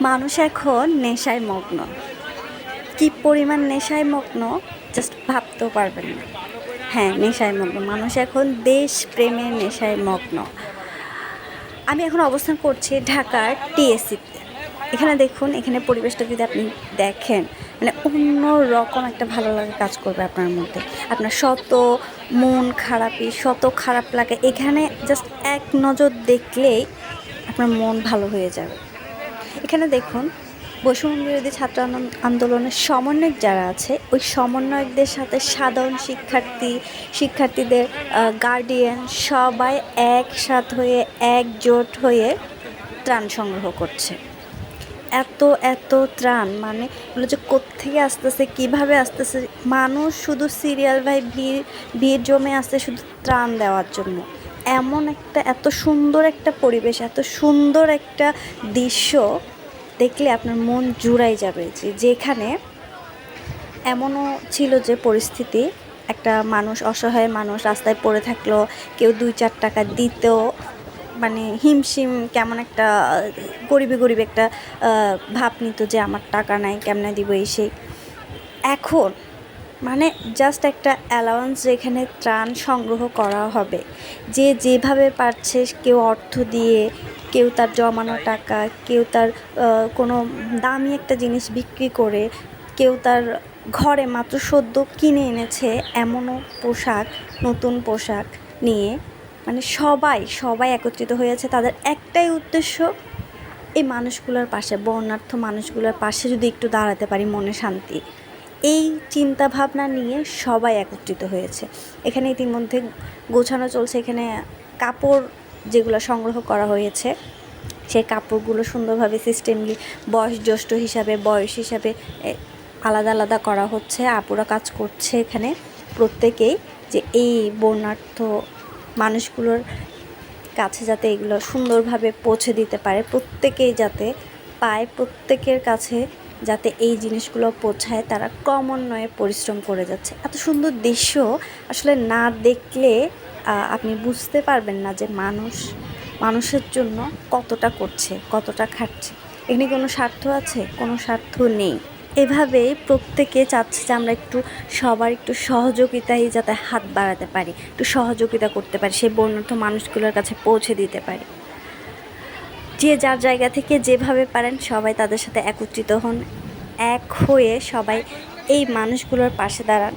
মানুষ এখন নেশায় মগ্ন। কি পরিমাণ নেশায় মগ্ন জাস্ট ভাবতেও পারবেন না। হ্যাঁ নেশায় মগ্ন। মানুষ এখন দেশ প্রেমের নেশায় মগ্ন। আমি এখন অবস্থান করছি ঢাকার টিএসসিতে এখানে দেখুন, এখানে পরিবেশটা যদি আপনি দেখেন মানে অন্য রকম একটা ভালো লাগা কাজ করবে আপনার মধ্যে। আপনার শত মন খারাপই, শত খারাপ লাগে, এখানে জাস্ট এক নজর দেখলেই আপনার মন ভালো হয়ে যাবে। এখানে দেখুন বৈষম্য বিরোধী ছাত্র আন্দোলনের সমন্বয়ক যারা আছে, ওই সমন্বয়কদের সাথে সাধারণ শিক্ষার্থী, শিক্ষার্থীদের গার্ডিয়ান সবাই একসাথ হয়ে, একজোট হয়ে ত্রাণ সংগ্রহ করছে। এত এত ত্রাণ মানে এগুলো যে কোত্থেকে আসতেছে, কীভাবে আসতেছে? মানুষ শুধু সিরিয়াল ভাই ভিড় ভিড় জমে আসছে শুধু ত্রাণ দেওয়ার জন্য। এমন একটা, এত সুন্দর একটা পরিবেশ, এত সুন্দর একটা দৃশ্য দেখলে আপনার মন জুড়াই যাবে যে যেখানে এমনও ছিল যে পরিস্থিতি, একটা মানুষ অসহায় মানুষ রাস্তায় পড়ে থাকল, কেউ দুই চার টাকা দিতেও মানে হিমশিম কেমন একটা, গরিবে গরিবে একটা ভাব নিত যে আমার টাকা নাই, কেমনে দিব এই সেই। এখন মানে জাস্ট একটা অ্যালাউন্স যেখানে ত্রাণ সংগ্রহ করা হবে। যে যেভাবে পারছে, কেউ অর্থ দিয়ে কেউ তার জমানো টাকা, কেউ তার কোনো দামি একটা জিনিস বিক্রি করে, কেউ তার ঘরে মাত্র সদ্য কিনে এনেছে এমনও পোশাক, নতুন পোশাক নিয়ে। মানে সবাই সবাই একত্রিত হয়েছে তাদের একটাই উদ্দেশ্য, এই মানুষগুলোর পাশে, বর্ণার্থ মানুষগুলোর পাশে যদি একটু দাঁড়াতে পারি মনে শান্তি। এই চিন্তা ভাবনা নিয়ে সবাই একত্রিত হয়েছে। এখানে ইতিমধ্যে গোছানো চলছে, এখানে কাপড় যেগুলো সংগ্রহ করা হয়েছে, সেই কাপড়গুলো সুন্দরভাবে সিস্টেমলি বয়স জ্যেষ্ঠ হিসাবে, বয়স হিসাবে আলাদা আলাদা করা হচ্ছে, আপুরা কাজ করছে এখানে প্রত্যেকেই যে এই বর্ণার্থ মানুষগুলোর কাছে যাতে এগুলো সুন্দরভাবে পৌঁছে দিতে পারে, প্রত্যেকেই যাতে পায়, প্রত্যেকের কাছে যাতে এই জিনিসগুলো পৌঁছায়, তারা ক্রমান্বয়ে পরিশ্রম করে যাচ্ছে। এত সুন্দর দৃশ্য আসলে না দেখলে আপনি বুঝতে পারবেন না যে মানুষ, মানুষের জন্য কতটা করছে, কতটা খাটছে। এখানে কোনো স্বার্থ আছে? কোনো স্বার্থ নেই। এভাবেই প্রত্যেকে চাচ্ছে যে আমরা একটু সবার একটু সহযোগিতায় যাতে হাত বাড়াতে পারি, একটু সহযোগিতা করতে পারি, সেই বর্ণাঢ্য মানুষগুলোর কাছে পৌঁছে দিতে পারি। যে যার জায়গা থেকে যেভাবে পারেন সবাই তাদের সাথে একত্রিত হন, এক হয়ে সবাই এই মানুষগুলোর পাশে দাঁড়ান।